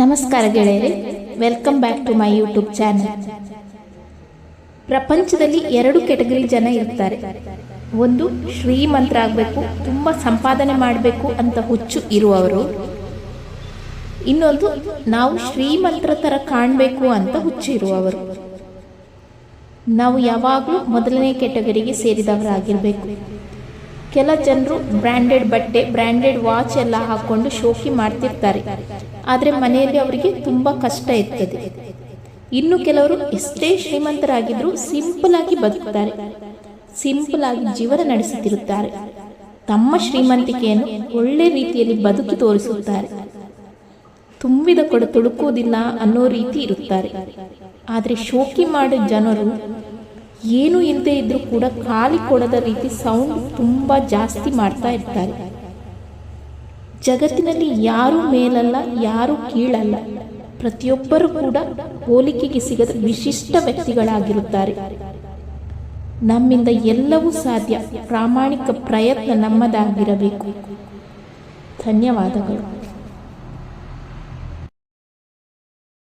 ನಮಸ್ಕಾರ ಗೆಳೆಯರೆ welcome back to my YouTube channel ಪ್ರಪಂಚದಲ್ಲಿ ಎರಡು ಕೆಟಗರಿ ಜನ ಇರ್ತಾರೆ. ಒಂದು, ಶ್ರೀಮಂತರಾಗಬೇಕು, ತುಂಬ ಸಂಪಾದನೆ ಮಾಡಬೇಕು ಅಂತ ಹುಚ್ಚು ಇರುವವರು. ಇನ್ನೊಂದು, ನಾವು ಶ್ರೀಮಂತರ ಥರ ಕಾಣಬೇಕು ಅಂತ ಹುಚ್ಚು ಇರುವವರು. ನಾವು ಯಾವಾಗಲೂ ಮೊದಲನೇ ಕೆಟಗರಿಗೆ ಸೇರಿದವರಾಗಿರಬೇಕು. ಕೆಲ ಜನರು ಬ್ರ್ಯಾಂಡೆಡ್ ಬಟ್ಟೆ ಬ್ರ್ಯಾಂಡೆಡ್ ವಾಚ್ ಎಲ್ಲ ಹಾಕೊಂಡು ಶೋಕಿ ಮಾಡ್ತಿರ್ತಾರೆ. ಆದರೆ ಮನೆಯಲ್ಲಿ ಅವರಿಗೆ ತುಂಬ ಕಷ್ಟ ಇರ್ತದೆ. ಇನ್ನು ಕೆಲವರು ಎಷ್ಟೇ ಶ್ರೀಮಂತರಾಗಿದ್ರು ಸಿಂಪಲ್ ಆಗಿ ಬದುಕುತ್ತಾರೆ ಸಿಂಪಲ್ ಆಗಿ ಜೀವನ ನಡೆಸುತ್ತಿರುತ್ತಾರೆ. ತಮ್ಮ ಶ್ರೀಮಂತಿಕೆಯನ್ನು ಒಳ್ಳೆ ರೀತಿಯಲ್ಲಿ ಬದುಕಿ ತೋರಿಸುತ್ತಾರೆ. ತುಂಬಿದ ಕೊಡ ತುಳುಕುವುದಿಲ್ಲ ಅನ್ನೋ ರೀತಿ ಇರುತ್ತಾರೆ. ಆದರೆ ಶೋಕಿ ಮಾಡೋ ಜನರು ಏನು ಇಲ್ಲದೆ ಇದ್ದರೂ ಕೂಡ ಖಾಲಿ ಕೊಡದ ರೀತಿ ಸೌಂಡ್ ತುಂಬ ಜಾಸ್ತಿ ಮಾಡ್ತಾ ಇರ್ತಾರೆ. ಜಗತ್ತಿನಲ್ಲಿ ಯಾರು ಮೇಲಲ್ಲ, ಯಾರು ಕೀಳಲ್ಲ. ಪ್ರತಿಯೊಬ್ಬರು ಕೂಡ ಹೋಲಿಕೆಗೆ ಸಿಗದ ವಿಶಿಷ್ಟ ವ್ಯಕ್ತಿಗಳಾಗಿರುತ್ತಾರೆ. ನಮ್ಮಿಂದ ಎಲ್ಲವೂ ಸಾಧ್ಯ. ಪ್ರಾಮಾಣಿಕ ಪ್ರಯತ್ನ ನಮ್ಮದಾಗಿರಬೇಕು. ಧನ್ಯವಾದಗಳು.